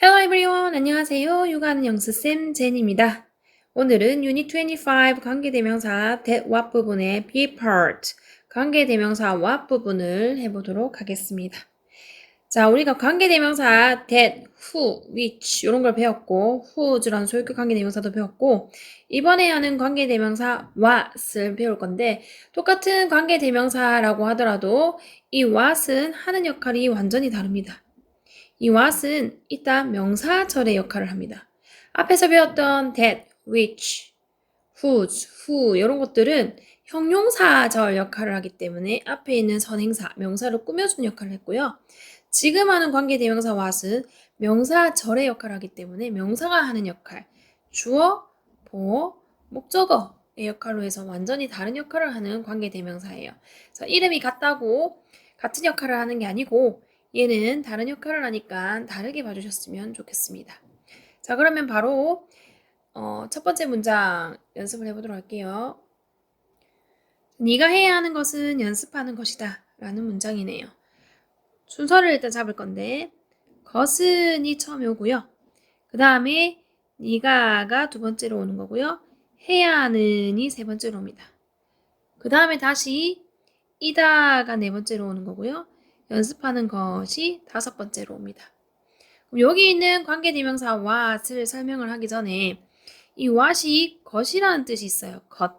Hello everyone. 안녕하세요. 육아하는 영수쌤 제니입니다. 오늘은 유닛 25 관계대명사 that what 부분의 be part 관계대명사 what 부분을 해보도록 하겠습니다. 자, 우리가 관계대명사 that, who, which 이런 걸 배웠고 who's라는 소유격 관계대명사도 배웠고 이번에 하는 관계대명사 what을 배울 건데 똑같은 관계대명사라고 하더라도 이 what은 하는 역할이 완전히 다릅니다. 이 what은 이따 명사절의 역할을 합니다. 앞에서 배웠던 that, which, whose, who 이런 것들은 형용사절 역할을 하기 때문에 앞에 있는 선행사, 명사를 꾸며주는 역할을 했고요. 지금 하는 관계대명사 what은 명사절의 역할을 하기 때문에 명사가 하는 역할, 주어, 보어, 목적어의 역할로 해서 완전히 다른 역할을 하는 관계대명사예요. 그래서 이름이 같다고 같은 역할을 하는 게 아니고 얘는 다른 역할을 하니까 다르게 봐주셨으면 좋겠습니다. 자, 그러면 바로 어, 첫 번째 문장 연습을 해보도록 할게요. 네가 해야 하는 것은 연습하는 것이다 라는 문장이네요. 순서를 일단 잡을 건데 것은이 처음에 오고요. 그 다음에 네가가 두 번째로 오는 거고요. 해야 하는이 세 번째로 옵니다. 그 다음에 다시 이다가 네 번째로 오는 거고요. 연습하는 것이 다섯 번째로 옵니다. 그럼 여기 있는 관계대명사 what을 설명을 하기 전에 이 what이 것이라는 뜻이 있어요. 것.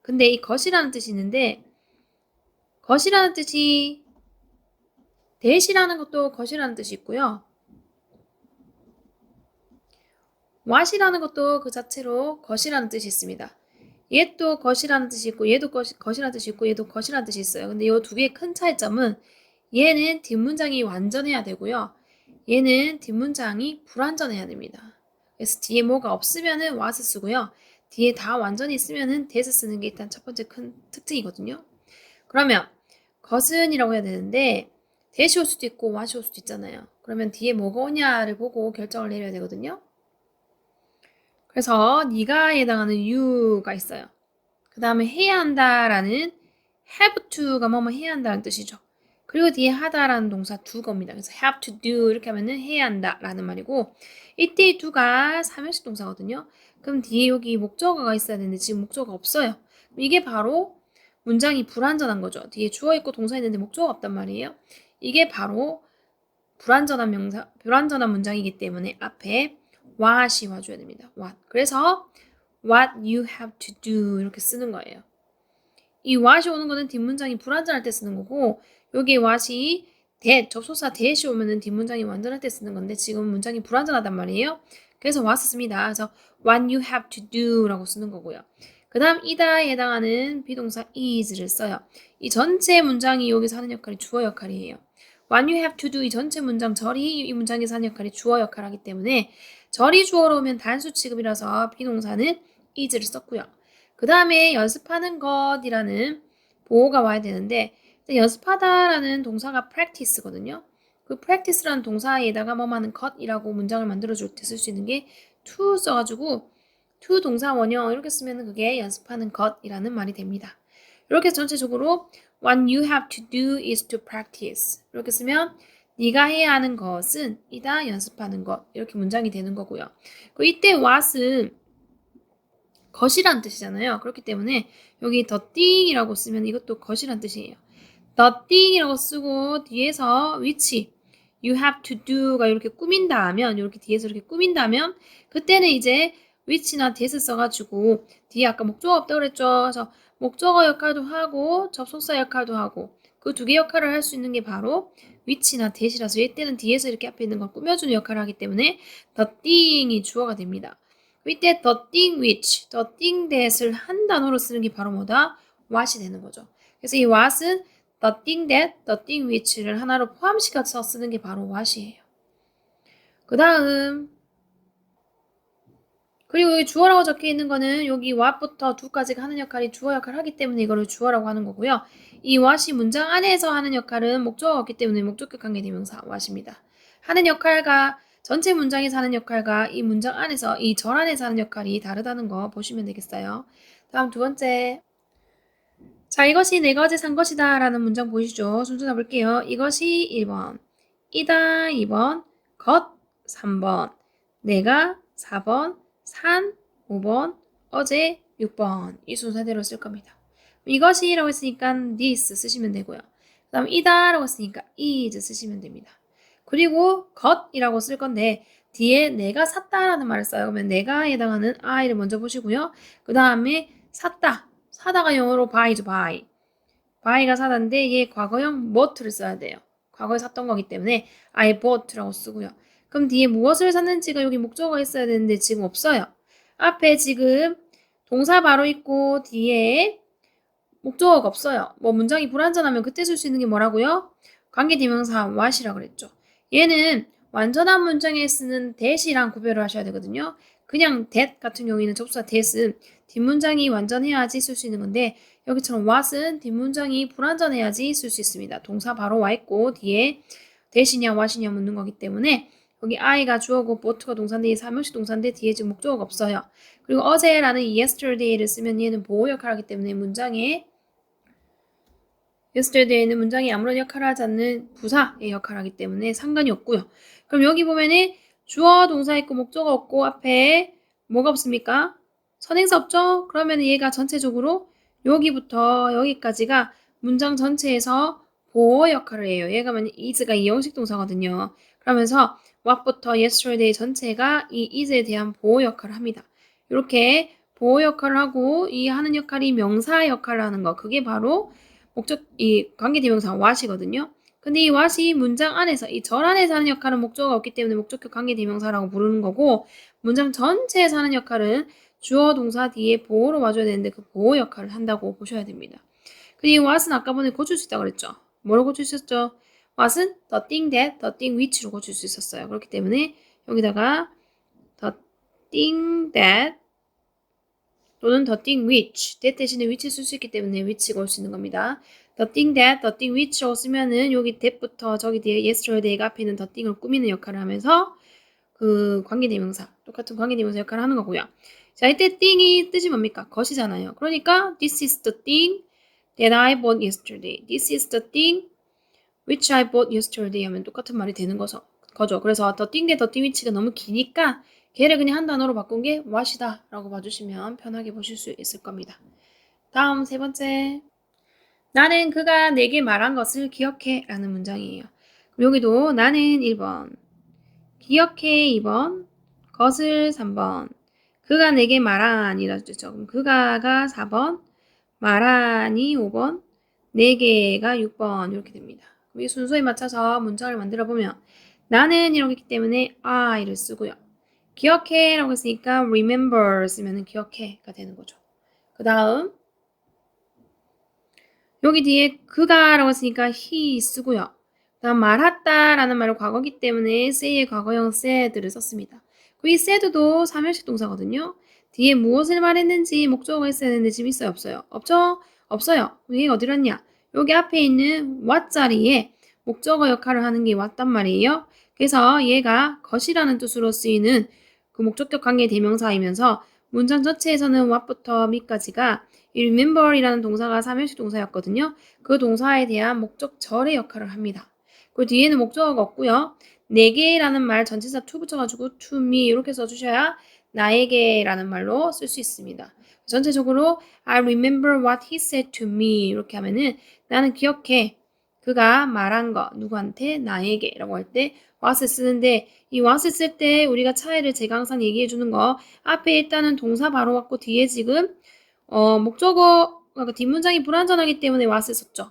근데 이 것이라는 뜻이 있는데 것이라는 뜻이 대시라는 것도 것이라는 뜻이 있고요. what이라는 것도 그 자체로 것이라는 뜻이 있습니다. 얘도 것이라는 뜻이 있고 얘도 것, 것이라는 뜻이 있고 얘도 것이라는 뜻이 있어요. 근데 이 두 개의 큰 차이점은 얘는 뒷문장이 완전해야 되고요. 얘는 뒷문장이 불완전해야 됩니다. 그래서 뒤에 뭐가 없으면은 what을 쓰고요. 뒤에 다 완전히 있으면은 that을 쓰는 게 일단 첫 번째 큰 특징이거든요. 그러면 것은이라고 해야 되는데 that이 올 수도 있고 what이 올 수도 있잖아요. 그러면 뒤에 뭐가 오냐를 보고 결정을 내려야 되거든요. 그래서 네가에 해당하는 you가 있어요. 그 다음에 해야 한다라는 have to가 뭐뭐 해야 한다는 뜻이죠. 그리고 뒤에 하다라는 동사 두가 옵니다. 그래서 have to do 이렇게 하면은 해야 한다라는 말이고 이때 이 두가 삼형식 동사거든요. 그럼 뒤에 여기 목적어가 있어야 되는데 지금 목적어가 없어요. 이게 바로 문장이 불완전한 거죠. 뒤에 주어 있고 동사 있는데 목적어가 없단 말이에요. 이게 바로 불완전한 명사, 불완전한 문장이기 때문에 앞에 what이 와줘야 됩니다. what. 그래서 what you have to do 이렇게 쓰는 거예요. 이 what이 오는 거는 뒷문장이 불완전할 때 쓰는 거고 여기 what이 that, 접속사 that이 오면은 뒷문장이 완전할 때 쓰는 건데 지금 문장이 불완전하단 말이에요. 그래서 씁니다. 그래서 what you have to do 라고 쓰는 거고요. 그 다음 이다에 해당하는 비동사 is를 써요. 이 전체 문장이 여기서 하는 역할이 주어 역할이에요. what you have to do 이 전체 문장 절이 이 문장에서 하는 역할이 주어 역할을 하기 때문에 절이 주어로 오면 단수 취급이라서 비동사는 is를 썼고요. 그 다음에 연습하는 것이라는 보호가 와야 되는데 연습하다라는 동사가 practice거든요. 그 practice라는 동사에다가 뭐 하는 것이라고 문장을 만들어줄 때 쓸 수 있는 게 to 써가지고 to 동사 원형 이렇게 쓰면 그게 연습하는 것이라는 말이 됩니다. 이렇게 전체적으로 what you have to do is to practice 이렇게 쓰면 네가 해야 하는 것은 이다 연습하는 것 이렇게 문장이 되는 거고요. 그 이때 what은 것이란 뜻이잖아요. 그렇기 때문에 여기 thing이라고 쓰면 이것도 것이란 뜻이에요. The thing이라고 쓰고 뒤에서 which you have to do가 이렇게 꾸민다면 이렇게 뒤에서 이렇게 꾸민다면 그때는 이제 which나 that을 써가지고 뒤에 아까 목적어 없다고 그랬죠. 그래서 목적어 역할도 하고 접속사 역할도 하고 그 두 개 역할을 할 수 있는 게 바로 which나 that이라서 이때는 뒤에서 이렇게 앞에 있는 걸 꾸며주는 역할을 하기 때문에 the thing이 주어가 됩니다. 이때 the thing which, the thing that을 한 단어로 쓰는 게 바로 뭐다? what이 되는 거죠. 그래서 이 what은 the thing that, the thing which를 하나로 포함시켜서 쓰는 게 바로 what이에요. 그 다음 그리고 여기 주어라고 적혀 있는 거는 여기 what부터 두까지가 하는 역할이 주어 역할을 하기 때문에 이거를 주어라고 하는 거고요. 이 what이 문장 안에서 하는 역할은 목적어가 없기 때문에 목적격 관계대명사 what입니다. 하는 역할과 전체 문장에서 하는 역할과 이 문장 안에서 이 절 안에서 하는 역할이 다르다는 거 보시면 되겠어요. 다음 두 번째 자, 이것이 내가 어제 산 것이다 라는 문장 보이시죠? 순서 잡을게요. 이것이 1번, 이다 2번, 것 3번, 내가 4번, 산 5번, 어제 6번 이 순서대로 쓸 겁니다. 이것이 라고 했으니까 this 쓰시면 되고요. 그 다음 이다 라고 했으니까 is 쓰시면 됩니다. 그리고 것이라고 쓸 건데 뒤에 내가 샀다라는 말을 써요. 그러면 내가에 해당하는 I를 먼저 보시고요. 그 다음에 샀다. 사다가 영어로 buy죠, buy. buy가 사다인데 얘 과거형 bought를 써야 돼요. 과거에 샀던 거기 때문에 I bought라고 쓰고요. 그럼 뒤에 무엇을 샀는지가 여기 목적어가 있어야 되는데 지금 없어요. 앞에 지금 동사 바로 있고 뒤에 목적어가 없어요. 뭐 문장이 불완전하면 그때 쓸 수 있는 게 뭐라고요? 관계대명사 what이라고 그랬죠. 얘는 완전한 문장에 쓰는 that이랑 구별을 하셔야 되거든요. 그냥 that 같은 경우에는 접수사 that은 뒷문장이 완전해야지 쓸 수 있는 건데 여기처럼 what은 뒷문장이 불완전해야지 쓸 수 있습니다. 동사 바로 와 있고 뒤에 that이냐 what이냐 묻는 거기 때문에 여기 I가 주어고 bought가 동사인데 이 사명식 동사인데 뒤에 지금 목적어가 없어요. 그리고 어제라는 yesterday를 쓰면 얘는 보호 역할을 하기 때문에 문장에 yesterday는 문장이 아무런 역할을 하지 않는 부사의 역할을 하기 때문에 상관이 없고요. 그럼 여기 보면은 주어 동사 있고 목적어 없고 앞에 뭐가 없습니까? 선행사 없죠? 그러면 얘가 전체적으로 여기부터 여기까지가 문장 전체에서 보호 역할을 해요. 얘가 만약 is가 이 형식 동사거든요. 그러면서 what부터 yesterday 전체가 이 is에 대한 보호 역할을 합니다. 이렇게 보호 역할을 하고 이 하는 역할이 명사 역할을 하는 거 그게 바로 목적 이 관계대명사 what이거든요. 근데 이 what이 문장 안에서 이 절 안에서 하는 역할은 목적어가 없기 때문에 목적격 관계대명사라고 부르는 거고 문장 전체에서 하는 역할은 주어 동사 뒤에 보호로 와줘야 되는데 그 보호 역할을 한다고 보셔야 됩니다. 그리고 what은 아까 전에 고칠 수 있다고 그랬죠. 뭐로 고칠 수 있었죠? what은 the thing that, the thing which로 고칠 수 있었어요. 그렇기 때문에 여기다가 the thing that 또는 the thing which that 대신에 which 쓸 수 있기 때문에 which가 올 수 있는 겁니다. the thing that, the thing which라고 쓰면은 여기 that부터 저기 뒤에 yesterday가 앞에 있는 the thing을 꾸미는 역할을 하면서 그 관계대명사 똑같은 관계대명사 역할을 하는 거고요. 자 이때 thing이 뜻이 뭡니까? 것이잖아요. 그러니까 this is the thing that I bought yesterday. This is the thing which I bought yesterday 하면 똑같은 말이 되는 거죠. 거죠. 그래서 the thing that the thing which가 너무 기니까 걔를 그냥 한 단어로 바꾼 게 what이다 라고 봐주시면 편하게 보실 수 있을 겁니다. 다음 세 번째. 나는 그가 내게 말한 것을 기억해 라는 문장이에요. 여기도 나는 1번, 기억해 2번, 것을 3번, 그가 내게 이라죠. 그럼 그가가 4번, 말하니 5번, 내게가 6번 이렇게 됩니다. 이 순서에 맞춰서 문장을 만들어 보면 나는 이렇기 때문에 I를 쓰고요. 기억해 라고 했으니까 remember 쓰면 기억해가 되는 거죠. 그 다음 여기 뒤에 그가 라고 했으니까 he 쓰고요. 그 다음 말했다 라는 말은 과거기 때문에 say의 과거형 said를 썼습니다. 그이 said도 사면식 동사거든요. 뒤에 무엇을 말했는지 목적어가 있어야 되는데 지금 있어요 없어요? 없죠? 없어요. 이게 어디로 왔냐? 여기 앞에 있는 what 자리에 목적어 역할을 하는 게 왔단 말이에요. 그래서 얘가 것이라는 뜻으로 쓰이는 그 목적격 관계 대명사이면서 문장 전체에서는 what부터 me까지가 이 remember이라는 동사가 사면식 동사였거든요. 그 동사에 대한 목적절의 역할을 합니다. 그 뒤에는 목적어가 없고요. 내게라는 말 전치사 to 붙여가지고 to me 이렇게 써주셔야 나에게라는 말로 쓸 수 있습니다. 전체적으로 I remember what he said to me 이렇게 하면은 나는 기억해 그가 말한 거 누구한테 나에게라고 할 때 what을 쓰는데 이 what을 쓸 때 우리가 차이를 제가 항상 얘기해 주는 거 앞에 일단은 동사 바로 왔고 뒤에 지금 어 목적어 그러니까 뒷문장이 불완전하기 때문에 what을 썼죠.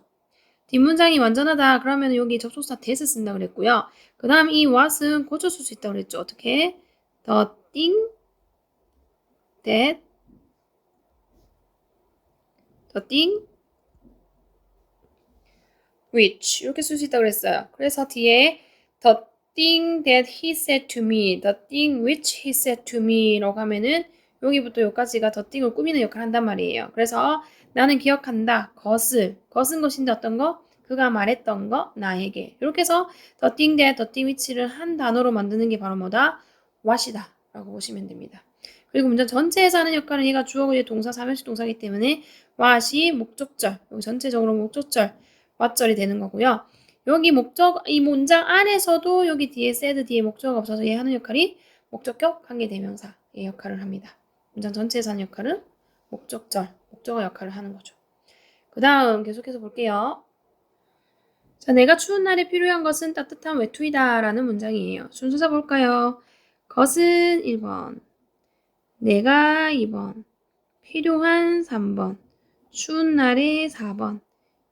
뒷문장이 완전하다 그러면 여기 접속사 that을 쓴다 그랬고요. 그 다음 이 what은 고쳐줄 수 있다고 그랬죠. 어떻게? the thing that the thing which 이렇게 쓸 수 있다고 그랬어요. 그래서 뒤에 the thing that he said to me, the thing which he said to me라고 하면은 여기부터 여기까지가 thing을 꾸미는 역할을 한단 말이에요. 그래서 나는 기억한다. 것을. 것은 것인데 어떤 거? 그가 말했던 거 나에게. 이렇게 해서 that, the thing which를 한 단어로 만드는 게 바로 뭐다? what이다. 라고 보시면 됩니다. 그리고 문장 전체에서 하는 역할은 얘가 이제 동사, 사면식 동사이기 때문에 what이 목적절, 여기 전체적으로 목적절, what절이 되는 거고요. 여기 목적 이 문장 안에서도 여기 뒤에 said 뒤에 목적어가 없어서 얘 하는 역할이 목적격 관계대명사의 역할을 합니다. 문장 전체에서 하는 역할은 목적절, 목적어 역할을 하는 거죠. 그 다음 계속해서 볼게요. 자, 내가 추운 날에 필요한 것은 따뜻한 외투이다 라는 문장이에요. 순서자 볼까요? 것은 1번, 내가 2번, 필요한 3번, 추운 날에 4번,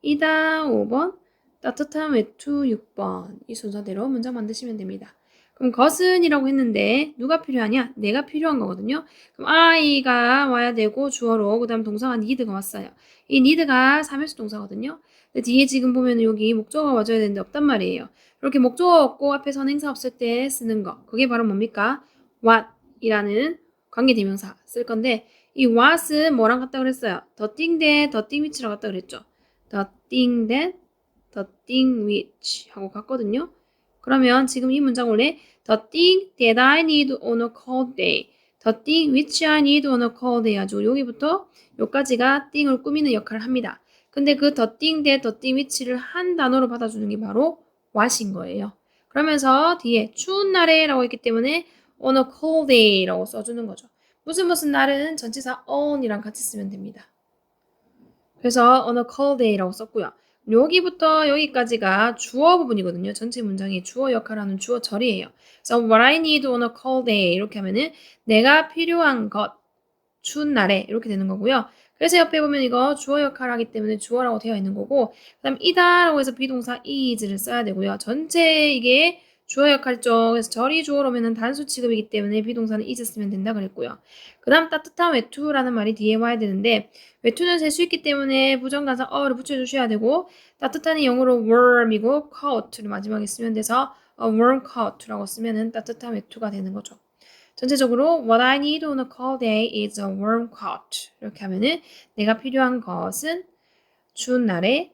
이다 5번, 따뜻한 외투 6번. 이 순서대로 문장 만드시면 됩니다. 그럼 것은 이라고 했는데 누가 필요하냐? 내가 필요한 거거든요. 그럼 I가 와야 되고 주어로 그 다음 동사가 need가 왔어요. 이 need가 3일수 동사거든요. 근데 뒤에 지금 보면 여기 목적어가 와줘야 되는데 없단 말이에요. 이렇게 목적어 없고 앞에 선행사 없을 때 쓰는 거. 그게 바로 뭡니까? what 이라는 관계대명사 쓸 건데 이 what은 뭐랑 같다 그랬어요? the thing that, the thing which라고 같다 그랬죠. the thing that, the thing which 하고 같거든요. 그러면 지금 이 문장 원래 the thing that I need on a cold day, the thing which I need on a cold day 아주 여기부터 여기까지가 thing을 꾸미는 역할을 합니다. 근데 그 the thing that, the thing which를 한 단어로 받아주는 게 바로 what인 거예요. 그러면서 뒤에 추운 날에 라고 했기 때문에 on a cold day 라고 써주는 거죠. 무슨 무슨 날은 전치사 on이랑 같이 쓰면 됩니다. 그래서 on a cold day라고 썼고요. 여기부터 여기까지가 주어 부분이거든요. 전체 문장의 주어 역할을 하는 주어 절이에요. 그래서 what I need on a cold day 이렇게 하면은 내가 필요한 것 추운 날에 이렇게 되는 거고요. 그래서 옆에 보면 이거 주어 역할을 하기 때문에 주어라고 되어 있는 거고 그 다음 이다라고 해서 비동사 is를 써야 되고요. 전체 이게 주어 역할이죠. 그래서 절이 주어로 오면은 단수 취급이기 때문에 비동사는 is 쓰면 된다 그랬고요. 그 다음 따뜻한 외투라는 말이 뒤에 와야 되는데 외투는 셀 수 있기 때문에 부정관사 어를 붙여주셔야 되고 따뜻한이 영어로 warm이고 coat를 마지막에 쓰면 돼서 a warm coat라고 쓰면은 따뜻한 외투가 되는 거죠. 전체적으로 what I need on a cold day is a warm coat 이렇게 하면은 내가 필요한 것은 추운 날에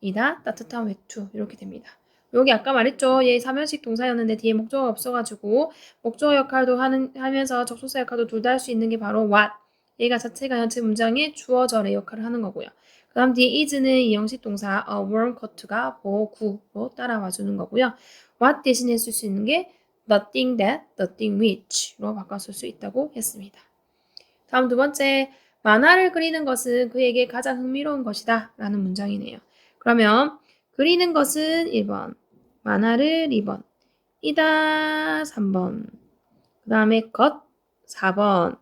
이다 따뜻한 외투 이렇게 됩니다. 여기 아까 말했죠. 얘 사면식 동사였는데 뒤에 목적어가 없어가지고 목적어 역할도 하는, 하면서 접속사 역할도 둘 다 할 수 있는 게 바로 what. 얘가 자체가 전체 문장의 주어절의 역할을 하는 거고요. 그 다음 뒤에 is는 이 형식 동사 a warm coat가 보구로 따라와 주는 거고요. what 대신에 쓸 수 있는 게 the thing that, the thing which로 바꿔 쓸 수 있다고 했습니다. 다음 두 번째, 만화를 그리는 것은 그에게 가장 흥미로운 것이다 라는 문장이네요. 그러면 그리는 것은 1번, 만화를 2번, 이다 3번, 그 다음에 것 4번,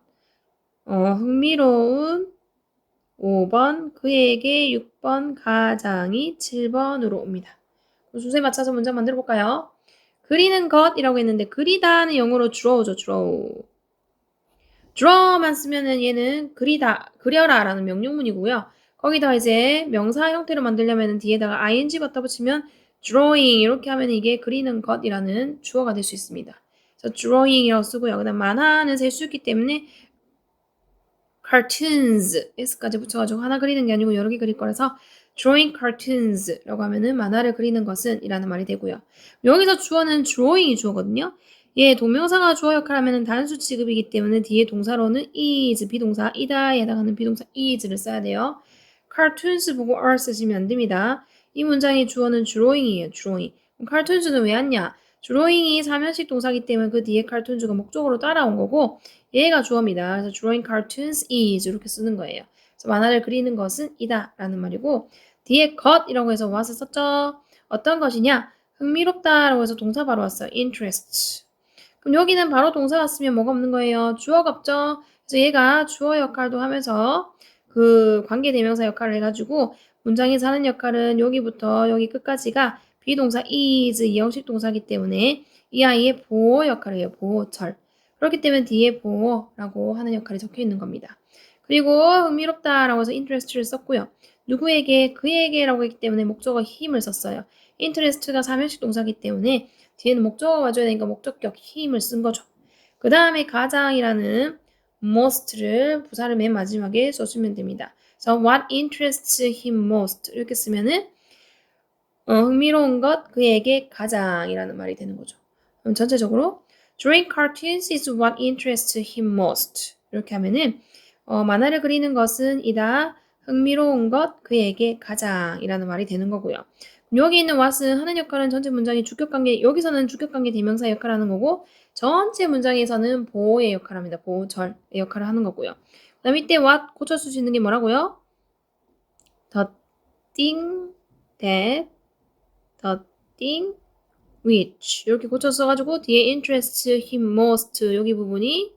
어, 흥미로운 5번, 그에게 6번, 가장이 7번으로 옵니다. 순서에 맞춰서 문장 만들어 볼까요? 그리는 것이라고 했는데 그리다는 영어로 draw죠, draw. draw만 쓰면은 얘는 그리다, 그려라라는 명령문이고요. 거기다 이제 명사 형태로 만들려면 뒤에다가 ing 갖다 붙이면 drawing 이렇게 하면 이게 그리는 것이라는 주어가 될 수 있습니다. 그래서 drawing이라고 쓰고요. 그다음 만화는 셀 수 있기 때문에 cartoons s까지 붙여가지고 하나 그리는 게 아니고 여러 개 그릴 거라서 drawing cartoons라고 하면은 만화를 그리는 것은 이라는 말이 되고요. 여기서 주어는 drawing이 주어거든요. 예, 동명사가 주어 역할을 하면은 단수 취급이기 때문에 뒤에 동사로는 is, 비동사 이다에 해당하는 비동사 is를 써야 돼요. cartoons 보고 are 쓰시면 안 됩니다. 이 문장의 주어는 drawing이에요. drawing. cartoons는 왜 왔냐? drawing이 사면식 동사기 때문에 그 뒤에 cartoons가 목적으로 따라온 거고 얘가 주어입니다. 그래서 drawing cartoons is 이렇게 쓰는 거예요. 그래서 만화를 그리는 것은 이다 라는 말이고 뒤에 것이라고 해서 what을 썼죠. 어떤 것이냐? 흥미롭다라고 해서 동사 바로 왔어요. interest. 그럼 여기는 바로 동사가 쓰면 뭐가 없는 거예요? 주어가 없죠. 그래서 얘가 주어 역할도 하면서 그 관계 대명사 역할을 해가지고 문장에서 하는 역할은 여기부터 여기 끝까지가 비동사 is 이형식 동사기 때문에 이 아이의 보호 역할을 해요. 보호철. 그렇기 때문에 뒤에 보호라고 하는 역할이 적혀 있는 겁니다. 그리고 흥미롭다라고 해서 interest를 썼고요. 누구에게 그에게라고 했기 때문에 목적어 힘을 썼어요. interest가 사면식 동사기 때문에 뒤에는 목적어가 와줘야 되니까 목적격 힘을 쓴 거죠. 그 다음에 가장이라는 most를 부사를 맨 마지막에 써주면 됩니다. 그래서 what interests him most 이렇게 쓰면은 어, 흥미로운 것 그에게 가장이라는 말이 되는 거죠. 그럼 전체적으로 drawing cartoons is what interests him most 이렇게 하면은 어, 만화를 그리는 것은 이다 흥미로운 것 그에게 가장이라는 말이 되는 거고요. 여기 있는 what은 하는 역할은 전체 문장의 주격관계, 여기서는 주격관계 대명사 역할을 하는 거고 전체 문장에서는 보호의 역할을 합니다. 보호절의 역할을 하는 거고요. 그 다음에 이때 what 고쳐줄 수 있는 게 뭐라고요? the thing that, the thing which 이렇게 고쳐 써가지고 뒤에 interest him most 여기 부분이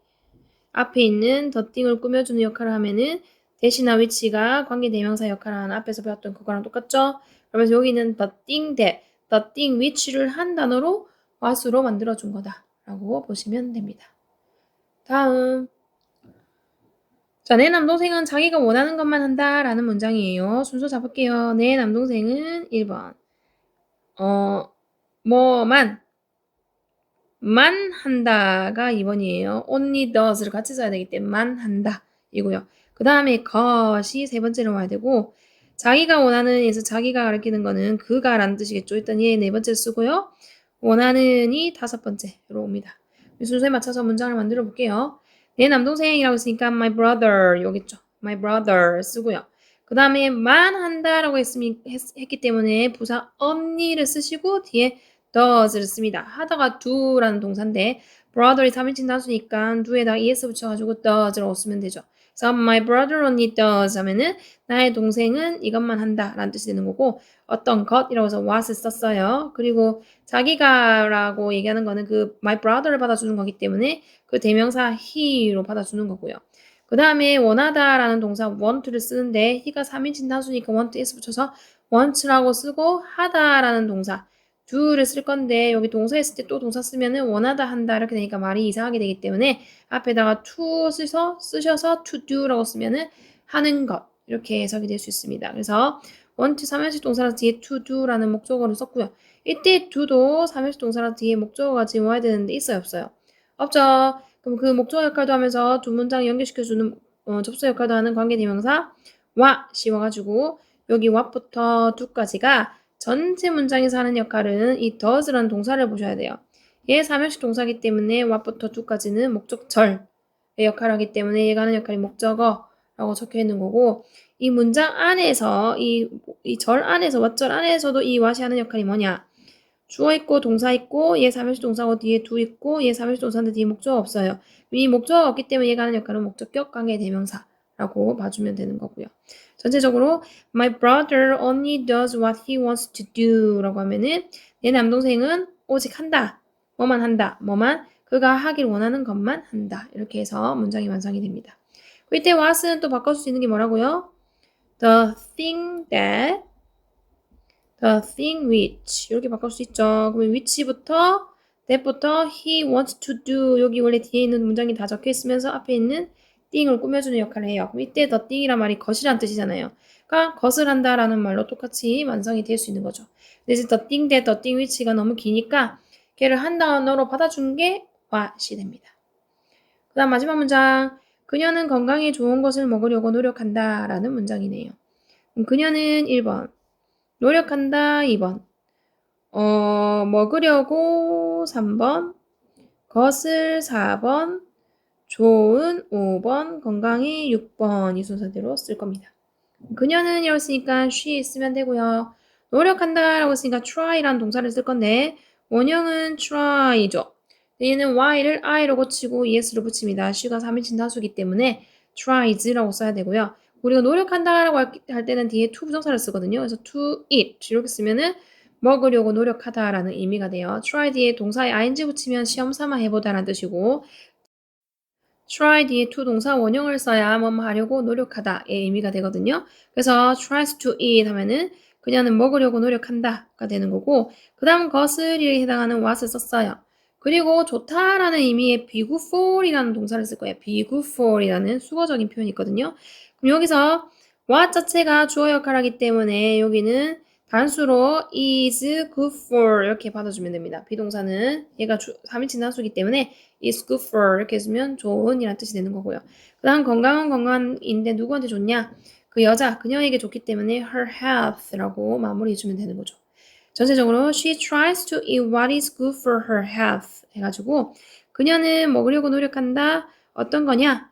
앞에 있는 the thing을 꾸며주는 역할을 하면은 대신나 which가 관계 대명사 역할을 하는 앞에서 배웠던 그거랑 똑같죠? 그러면서 여기는 the thing that, the thing which를 한 단어로 what으로 만들어준 거다라고 보시면 됩니다. 다음 자, 내 남동생은 자기가 원하는 것만 한다 라는 문장이에요. 순서 잡을게요. 내 남동생은 1번 어, 뭐만 만 한다가 2번이에요. only does를 같이 써야 되기 때문에 만 한다 이고요. 그 다음에 것이 세 번째로 와야 되고 자기가 원하는 에서 자기가 가리키는 거는 그가라는 뜻이겠죠. 일단 얘 네 번째 쓰고요. 원하는이 다섯 번째로 옵니다. 순서에 맞춰서 문장을 만들어 볼게요. 내 남동생이라고 했으니까 my brother 여기 있죠. my brother 쓰고요. 그 다음에 만 한다라고 했으니, 했, 했기 때문에 부사 only를 쓰시고 뒤에 does를 씁니다. 하다가 do라는 동사인데 brother이 3인칭 단수니까 do에다가 es 붙여가지고 does를 쓰면 되죠. 그래서 my brother only does 하면은 나의 동생은 이것만 한다 라는 뜻이 되는 거고 어떤 것이라고 해서 what을 썼어요. 그리고 자기가 라고 얘기하는 거는 그 my brother를 받아주는 거기 때문에 그 대명사 he로 받아주는 거고요. 그 다음에 원하다 라는 동사 want를 쓰는데 he가 3인칭 단수니까 want s 붙여서 want라고 쓰고 하다 라는 동사 do를 쓸 건데 여기 동사 했을 때 또 동사 쓰면은 원하다 한다 이렇게 되니까 말이 이상하게 되기 때문에 앞에다가 to 쓰셔서 쓰셔서 to do라고 쓰면은 하는 것 이렇게 해석이 될 수 있습니다. 그래서 want 3인칭 동사라서 뒤에 to do라는 목적어를 썼고요. 이때 do도 3인칭 동사라서 뒤에 목적어가 지금 와야 되는데 있어요 없어요? 없죠. 그럼 그 목적어 역할도 하면서 두 문장 연결시켜주는 어, 접속 역할도 하는 관계대명사 와 씌워가지고 여기 what부터 do까지가 전체 문장에서 하는 역할은 이 does라는 동사를 보셔야 돼요. 얘 사명식 동사기 때문에 what부터 do까지는 목적절의 역할을 하기 때문에 얘가 하는 역할이 목적어라고 적혀 있는 거고 이 문장 안에서 이 이 절 안에서 what절 안에서도 이 what이 하는 역할이 뭐냐? 주어 있고 동사 있고 얘 사명식 동사고 뒤에 do 있고 얘 사명식 동사인데 뒤에 목적어 없어요. 이 목적어가 없기 때문에 얘가 하는 역할은 목적격 관계 대명사라고 봐주면 되는 거고요. 전체적으로 my brother only does what he wants to do라고 하면은 내 남동생은 오직 한다. 뭐만 한다. 뭐만 그가 하길 원하는 것만 한다. 이렇게 해서 문장이 완성이 됩니다. 이때 what은 또 바꿔 수 있는 게 뭐라고요? the thing that the thing which 이렇게 바꿀 수 있죠. 그러면 which부터 that부터 he wants to do 여기 원래 뒤에 있는 문장이 다 적혀 있으면서 앞에 있는 thing을 꾸며주는 역할을 해요. 그럼 이때 the thing이란 말이 것이란 뜻이잖아요. 그러니까 것을 한다라는 말로 똑같이 완성이 될 수 있는 거죠. 근데 이제 the thing that, the thing which가 너무 기니까 걔를 한 단어로 받아준 게 what이 됩니다. 그 다음 마지막 문장 그녀는 건강에 좋은 것을 먹으려고 노력한다 라는 문장이네요. 그녀는 1번 노력한다 2번 어, 먹으려고 3번 것을 4번 좋은 5번 건강이 6번 이 순서대로 쓸 겁니다. 그녀는 이라고 쓰니까 she 쓰면 되고요. 노력한다 라고 했으니까 try라는 동사를 쓸 건데 원형은 try죠. 얘는 y를 i로 고치고 es를 붙입니다. she가 3인칭 다수기 때문에 tries라고 써야 되고요. 우리가 노력한다 라고 할 때는 뒤에 to 부정사를 쓰거든요. 그래서 to eat 이렇게 쓰면은 먹으려고 노력하다라는 의미가 돼요. try 뒤에 동사에 ing 붙이면 시험 삼아 해보다라는 뜻이고 try 뒤에 to 동사 원형을 써야 뭐뭐 하려고 노력하다의 의미가 되거든요. 그래서 tries to eat 하면은 그녀는 먹으려고 노력한다가 되는 거고 그 다음 것을에 해당하는 what을 썼어요. 그리고 좋다라는 의미의 good for이라는 동사를 쓸 거예요. good for이라는 수거적인 표현이 있거든요. 그럼 여기서 what 자체가 주어 역할을 하기 때문에 여기는 단수로 is good for 이렇게 받아주면 됩니다. 비동사는 얘가 주, 3인칭 단수이기 때문에 is good for 이렇게 해주면 좋은 이라는 뜻이 되는 거고요. 그 다음 건강한 건강인데 누구한테 좋냐? 그 여자, 그녀에게 좋기 때문에 her health라고 마무리해주면 되는 거죠. 전체적으로 she tries to eat what is good for her health 해가지고 그녀는 먹으려고 노력한다. 어떤 거냐?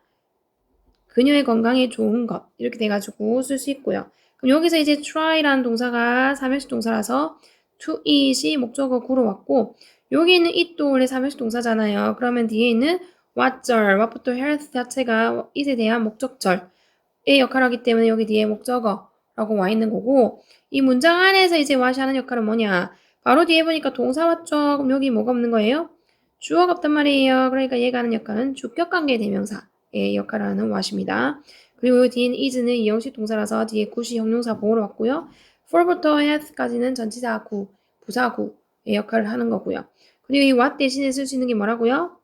그녀의 건강에 좋은 것 이렇게 돼가지고 쓸 수 있고요. 그럼 여기서 이제 try라는 동사가 삼형식 동사라서 to eat이 목적어 구로 왔고 여기 있는 it도 원래 삼형식 동사잖아요. 그러면 뒤에 있는 what절, what부터 health 자체가 it에 대한 목적절의 역할을 하기 때문에 여기 뒤에 목적어라고 와 있는 거고 이 문장 안에서 이제 what이 하는 역할은 뭐냐? 바로 뒤에 보니까 동사 왔죠. 그럼 여기 뭐가 없는 거예요? 주어가 없단 말이에요. 그러니까 얘가 하는 역할은 주격관계 대명사의 역할을 하는 what입니다. 그리고 이 뒤에는 is는 이형식 동사라서 뒤에 굿이 형용사 보호로 왔고요. for부터 hath까지는 전치사 구, 부사 구의 역할을 하는 거고요. 그리고 이 what 대신에 쓸 수 있는 게 뭐라고요?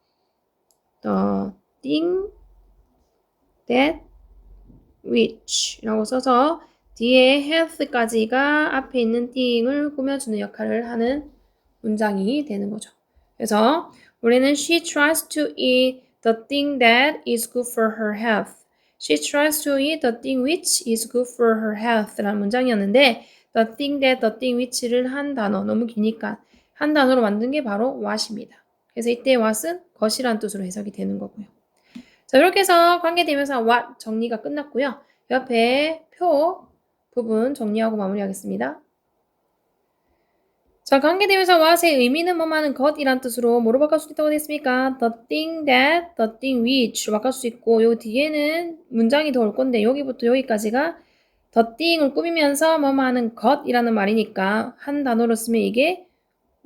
the thing that which 라고 써서 뒤에 hath까지가 앞에 있는 thing을 꾸며주는 역할을 하는 문장이 되는 거죠. 그래서 우리는 she tries to eat the thing that is good for her health. She tries to eat the thing which is good for her health 라는 문장이었는데 the thing that, the thing which를 한 단어, 너무 기니까 한 단어로 만든 게 바로 what입니다. 그래서 이때 what은 것이라는 뜻으로 해석이 되는 거고요. 자, 이렇게 해서 관계대명사 what 정리가 끝났고요. 옆에 표 부분 정리하고 마무리하겠습니다. 자, 관계대명사 what의 의미는 뭐뭐하는 것이란 뜻으로 뭐로 바꿀 수 있다고 됐습니까? The thing that, the thing which로 바꿀 수 있고 요 뒤에는 문장이 더 올 건데 여기부터 여기까지가 the thing을 꾸미면서 뭐뭐하는 것이라는 말이니까 한 단어로 쓰면 이게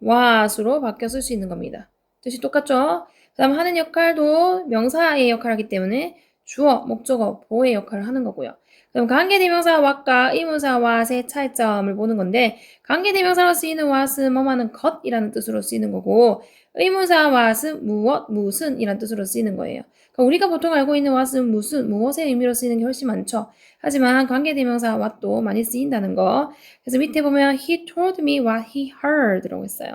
what으로 바뀌어 쓸 수 있는 겁니다. 뜻이 똑같죠? 그 다음 하는 역할도 명사의 역할을 하기 때문에 주어, 목적어, 보호의 역할을 하는 거고요. 그럼 관계대명사 what과 의문사 what의 차이점을 보는 건데 관계대명사로 쓰이는 what은 뭐뭐하는 것이라는 뜻으로 쓰이는 거고 의문사 what은 무엇, 무슨 이란 뜻으로 쓰이는 거예요. 그러니까 우리가 보통 알고 있는 what은 무슨, 무엇의 의미로 쓰이는 게 훨씬 많죠. 하지만 관계대명사 what도 많이 쓰인다는 거. 그래서 밑에 보면 he told me what he heard라고 했어요.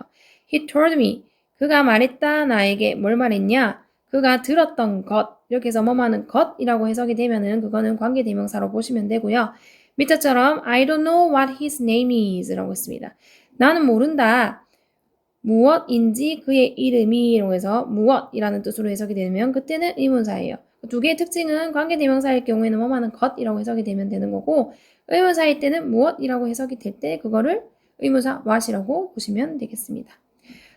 he told me 그가 말했다 나에게 뭘 말했냐? 그가 들었던 것 이렇게 해서 뭐뭐하는 것이라고 해석이 되면은 그거는 관계대명사로 보시면 되고요. 밑에처럼 I don't know what his name is라고 했습니다. 나는 모른다. 무엇인지 그의 이름이 라고 해서 무엇이라는 뜻으로 해석이 되면 그때는 의문사예요. 두 개의 특징은 관계대명사일 경우에는 뭐뭐하는 것이라고 해석이 되면 되는 거고 의문사일 때는 무엇이라고 해석이 될 때 그거를 의문사 what이라고 보시면 되겠습니다.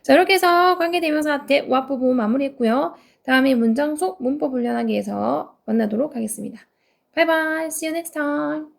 자 이렇게 해서 관계대명사 what 부분 마무리했고요. 다음에 문장 속 문법 훈련하기에서 만나도록 하겠습니다. Bye. See you next time.